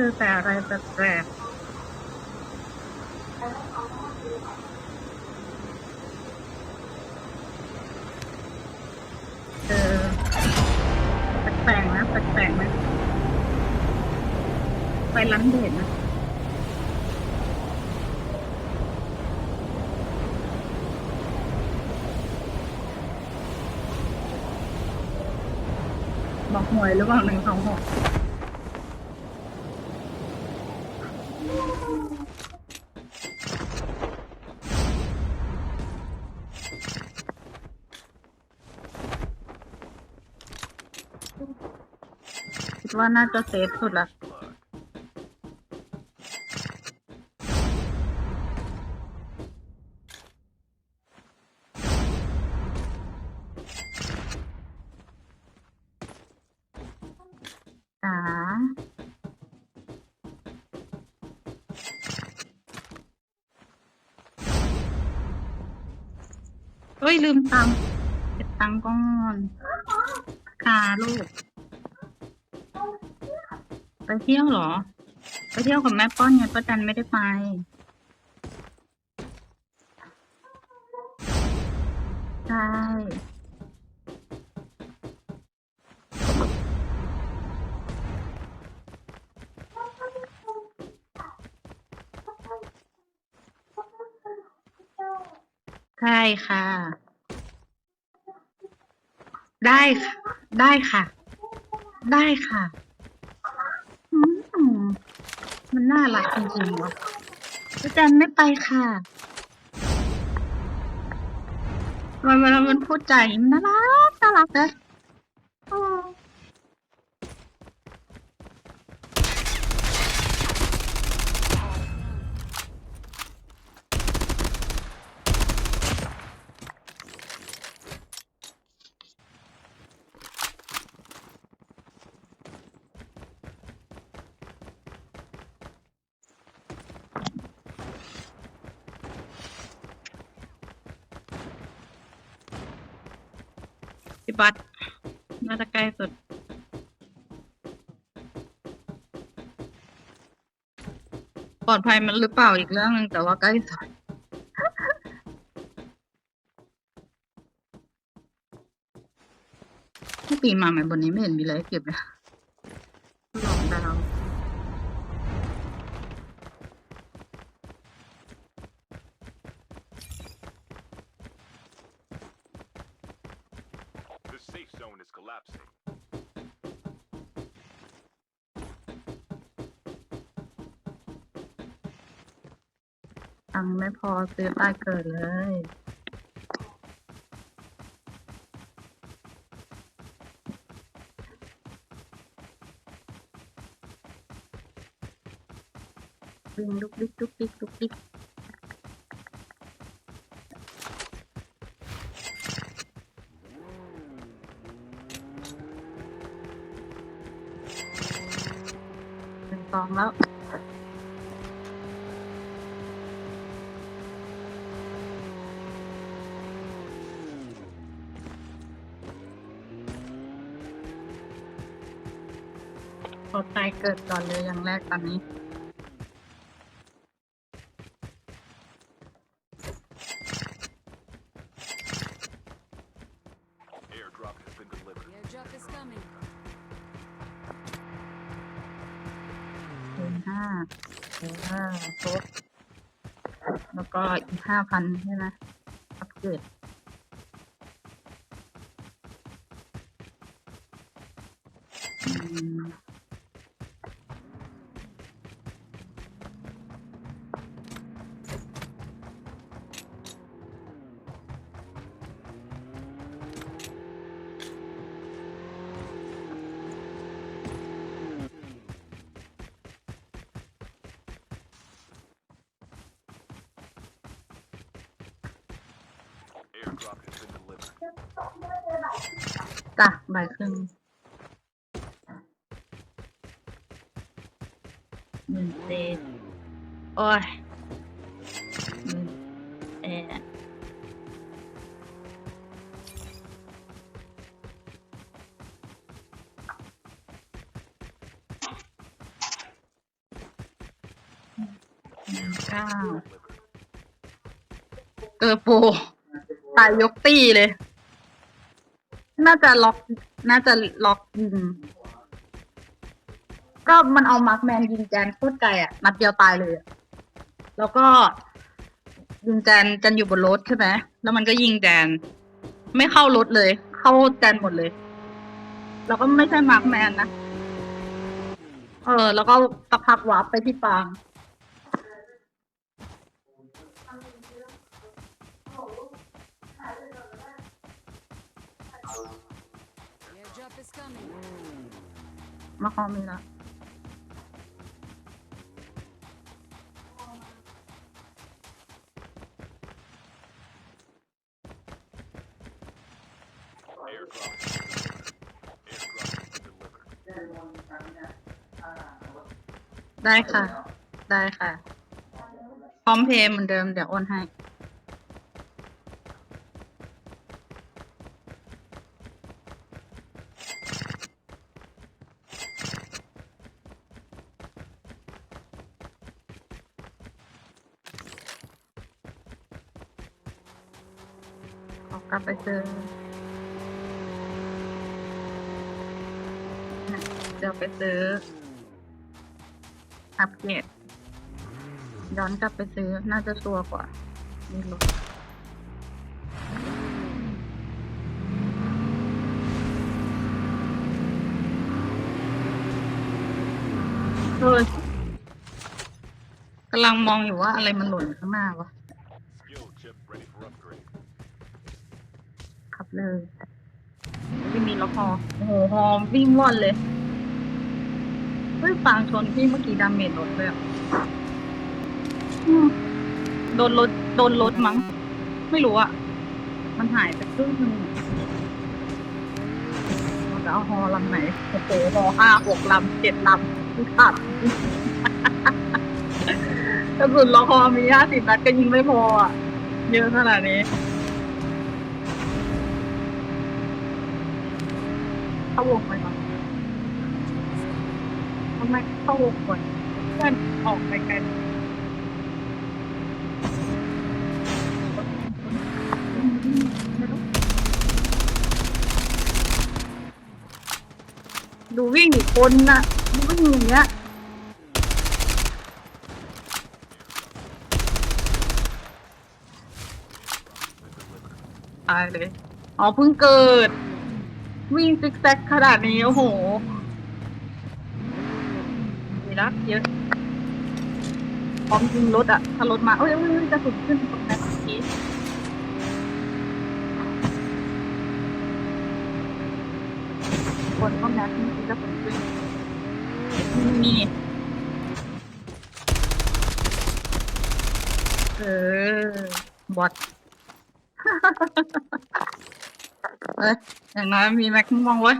เจอแต่อะไรแปลกๆเจอแปลกๆนะแปลกๆนะไปร้านเดทนะบอกหวยหรือเปล่าหนึ่งสองหก ว่าน่าจะเซฟสุดละจ๋าเฮ้ย ลืมตังค์เก็บตังค์ก่อนค่ะลูก ไปเที่ยวเหรอ ไปเที่ยวกับแม่ป้อนไงป้าจันไม่ได้ไป ใช่ใช่ค่ะ ได้ค่ะ ได้ค่ะ ได้ค่ะอืมมั น่ารักจริงๆวะอาจารย์ไม่ไปค่ะมันเวลามันพูดใจมันน่ารักน่ารักเลย บัตน่าจะใกล้สุด ปลอดภัยมันหรือเปล่าอีกเรื่องหนึงแต่ว่าใกล้สุดที่ปีนมาใหม่บนนี้ไม่เห็นมีอะไรเก็บเลยหลอกดาว The safe zone is collapsing. ตังไม่พอซื้อป้ายเกิดเลยวิ่งลุกดิกลุกดิก เป็นกองแล้วพอตายเกิดก่อนเลยอย่างแรกตอนนี้ ห้าเดือนห้าครบแล้วก็อีกห้าพันใช่ไหมอัปเกรดอืม จ้ะบ่ายครึ่งหนึ่งเศษโอ้ยหนึ่งเอ๊ะเก้าเกอโปรตายยกตีเลย น่าจะล็อก น่าจะล็อกยิง ก็มันเอามาร์คแมนยิงแจนโคตรไกลอะ นัดเดียวตายเลยอะแล้วก็ยิงแจนแจนอยู่บนรถใช่ไหม แล้วมันก็ยิงแจนไม่เข้ารถเลย เข้าแจนหมดเลย แล้วก็ไม่ใช่มาร์คแมนนะ เออ แล้วก็สักพักวาร์ปไปที่ปาง มาคอมีแล้ว Airdrop has been delivered. Airdrop has been delivered. ได้ค่ะ ได้ค่ะ พร้อมเพย์เหมือนเดิม เดี๋ยวโอนให้ ขอกลับไป เจอเนี่ยเดี๋ยวไปซื้ออัปเกรดย้อนกลับไปซื้อน่าจะชัวร์กว่าไม่รู้กำลังมองอยู่ว่าอะไรมันหล่นข้างหน้าวะ Skill chip ready for upgrade. ขับ เลย ไม่มีแล้วพอโอ้โหฮอมวิ่งว่อนเลยเฮ้ยฟางชนพี่เมื่อกี้ดาเมจลดเลยอะอืมโดนรถโดนรถมั้ง ไม่รู้อะมันหายไปครึ่งหนึงเราจะเอาฮอลำไหนโอ้โหฮอห้าหกลำเจ็ดลำทุกขับกระสุนละคอมีห้าสิบนัดก็ยิงไม่พออะเยอะขนาดนี้ เข้าวงไปก่อนทำไมเข้าวงก่อนเพื่อนออกไปกันดูวิ่งอีกคนน่ะดูวิ่งอย่างเงี้ยตายเลย อ๋อเพิ่งเกิด วิ่งซิกแซกขนาดนี้ โอ้โหมีรักเยอะพร้อมยิงรถอะถ้ารถมาเอ้ยเอ้ยจะสุดขึ้นตรงนั้นเมื่อกี้คนห้องน้ำที่จะสุดขึ้นมีเออบอท เอ้ยอย่างน้อยมีแม็กมองเว้ย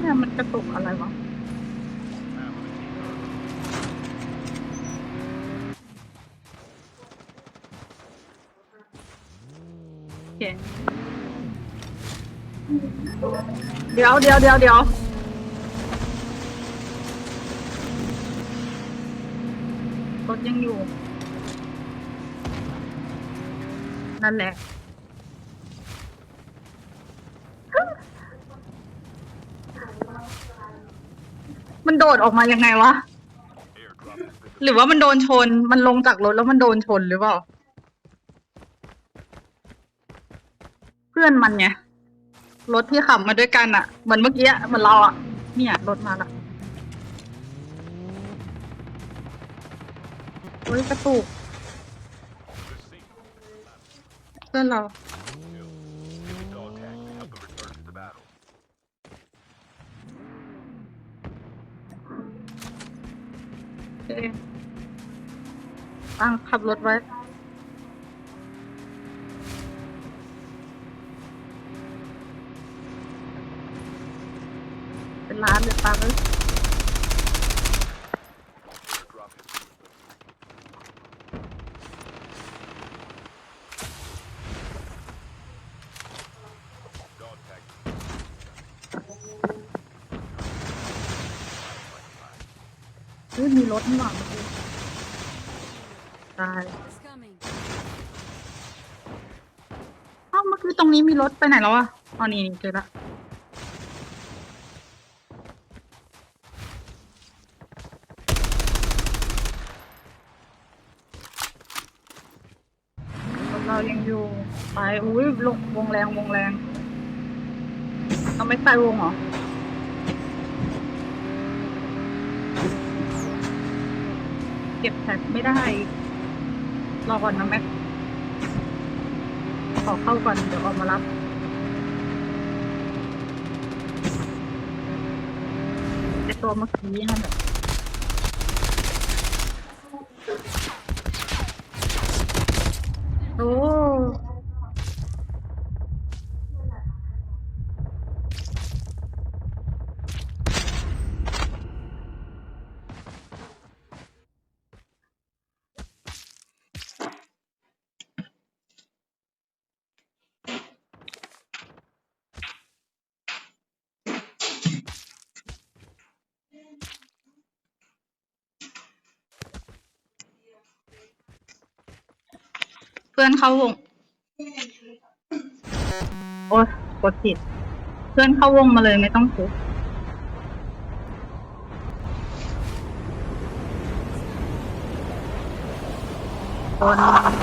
เนี่ยมันกระตุกอะไรวะโอเคเดี๋ยวเดี๋ยวเดี๋ยวเดี๋ยวรถยังอยู่ นั่นแหละมันโดดออกมายังไงวะ หรือว่ามันโดนชน มันลงจากรถแล้วมันโดนชนหรือเปล่า เพื่อนมันไง รถที่ขับมาด้วยกันอะเหมือนเมื่อกี้เหมือนเราอะเนี่ยรถมาละโอ้ยกระตุก เพื่อนเรา Use the dog tag to help them return to the battle. โอเคตั้งขับรถไว้ ถนี่หว่าเมื่อกี้ตาย Is coming. เอ้าเมื่อกี้ตรงนี้มีรถไปไหนแล้วอะอ๋อนี่นี่เจอละเรายังอยู่ ไป อุ้ยลงวงแรง วงแรง เราไม่ใส่วงเหรอ เก็บแท็กไม่ได้ รอก่อนนะแม็ก ขอเข้าก่อน เดี๋ยวออกมารับตัวเมื่อกี้นั่นแหละโอ้เพื่อนเข้าวง โอ้ยกดผิด เพื่อนเข้าวงมาเลยไม่ต้องซื้อคน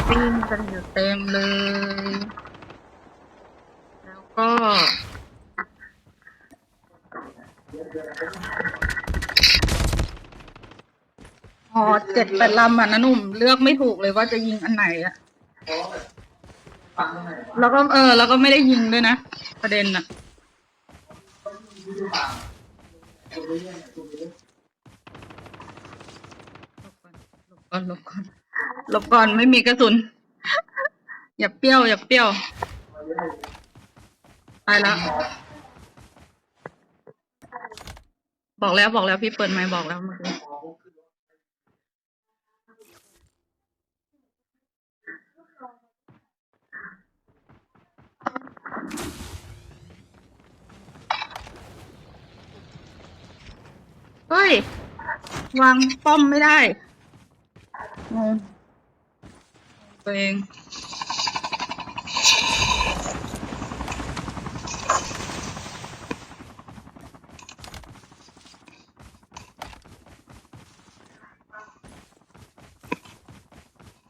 วิ่งกันอยู่เต็มเลย แล้วก็ พอเจ็ดแปดลำอะนะหนุ่ม เลือกไม่ถูกเลยว่าจะยิงอันไหนอะ แล้วก็เออ แล้วก็ไม่ได้ยิงด้วยนะ ประเด็นอะ หลบก่อนหลบก่อนหลบก่อนไม่มีกระสุน อย่าเปรี้ยว อย่าเปรี้ยว ไปแล้ว บอกแล้วบอกแล้วพี่เปิดไมค์บอกแล้วเมื่อกี้ เฮ้ย วางป้อมไม่ได้งงตัวเอง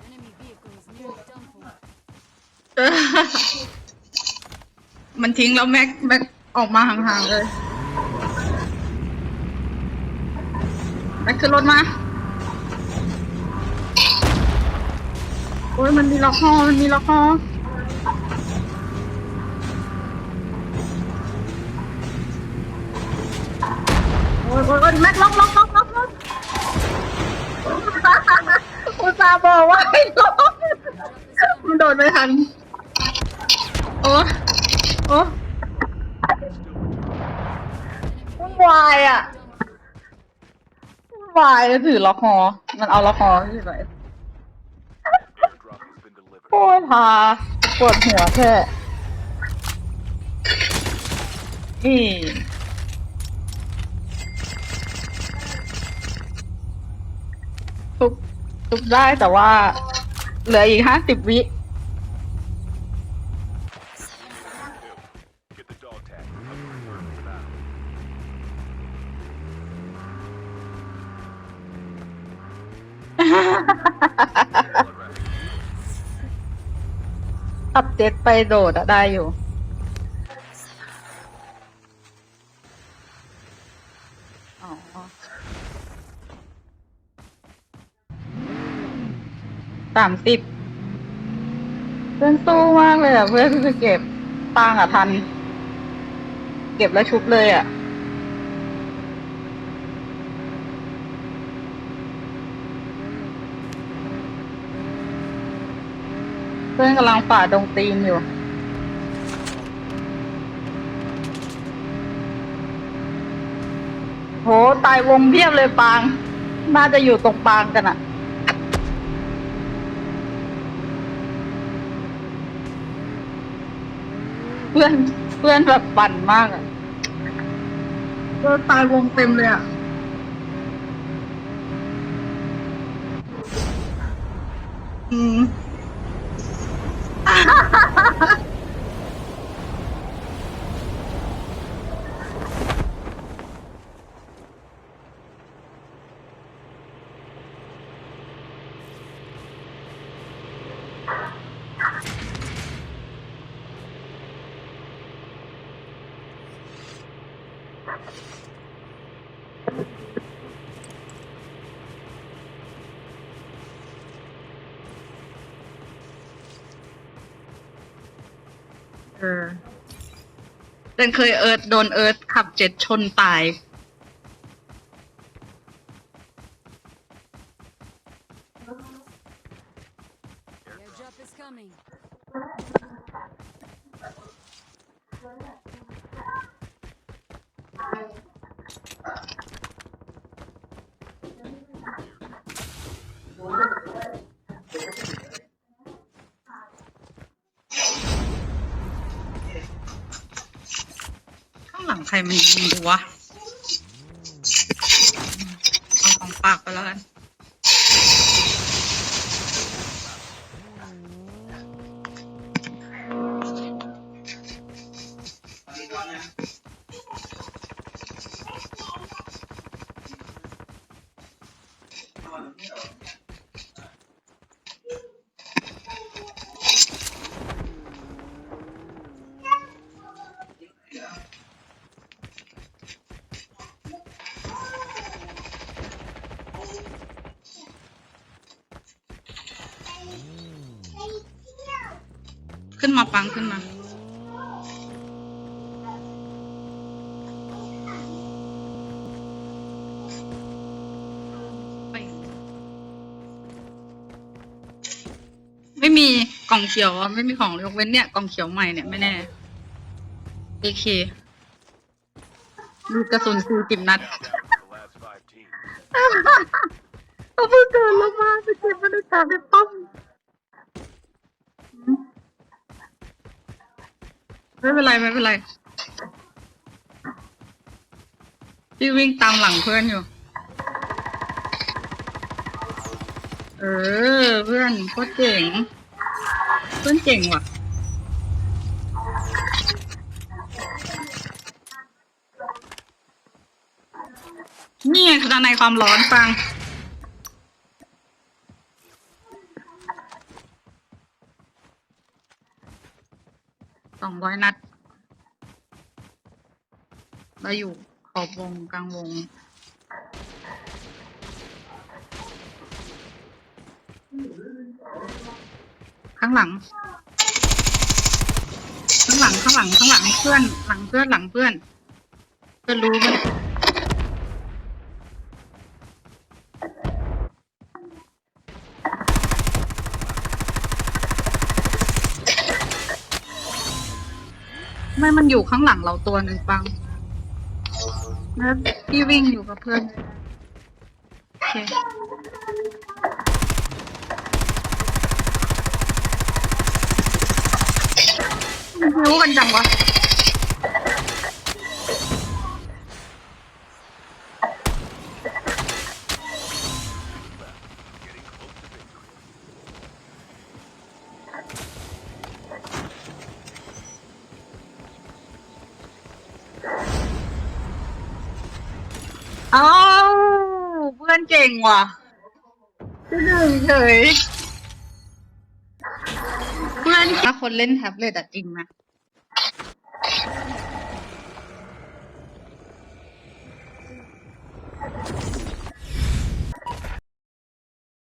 Enemy vehicle is nearly done for. มันทิ้งแล้วแม็กแม็กออกมาห่างๆเลยแม็กขึ้นรถมา โอ้ยมันมีล็อกคอมันมีล็อกคอโอ้ยโอ้ยโอ้ยแม็กล็อกล็อกล็อกล็อกล็อกอุตส่าห์บอกว่าให้ล็อกมันโดดไม่ทัน โอ้โอ้วุ่นวายอะ วุ่นวายถือล็อกคอมันเอาล็อกคอที่ไหนโอ้ยพาปวดหัวแค่นี่ทุบทุบได้แต่ว่า เหลืออีกห้าสิบวิ เจ็ตไปโดดอะได้อยู่ อ๋อ สามสิบเพื่อนสู้มากเลยอะเพื่อนคือเก็บตังค์อะทัน เก็บแล้วชุบเลยอะ เพื่อนกำลังป่าดงตีนอยู่โหตายวงเพียบเลยปาง น่าจะอยู่ตรงปางกันอะเพื่อนเพื่อนแบบปั่นมากอะเพื่อนตายวงเต็มเลยอะอืม เออเดนเคยเอิร์ธโดนเอิร์ธขับเจ็ดชนตาย Airdrop is coming. ข้างหลังใครมันยิงดูวะ เอาของ ปากไปแล้วกัน ขึ้นมาปังขึ้นมาไปไม่มีกล่องเขียวอะไม่มีของยกเว้นเนี่ยกล่องเขียวใหม่เนี่ยไม่แน่ AK ดูกระสุนสี่สิบนัด Down to the last five teams. เราเพิ่งเกิดแล้วมาไปเก็บมันในกาในป้อม ไม่เป็นไรไม่เป็นไรพี่วิ่งตามหลังเพื่อนอยู่ เออ เพื่อนโคตรเจ๋ง เพื่อนเจ๋งว่ะ นี่ไงคือในความร้อนฟัง องร้อยนัด เราอยู่ขอบวงกลางวง ข้างหลัง ข้างหลังข้างหลังข้างหลังเพื่อน หลังเพื่อนหลังเพื่อนเพื่อนรู้ไหม มันอยู่ข้างหลังเราตัวหนึ่งปังแล้วพี่วิ่งอยู่กับเพื่อนโอเคมันรู้กันจังวะ งว่ะจะหนึ่งเฉยเพื่อนถ้าคนเล่นแท็บเล็ตอะจริงนะ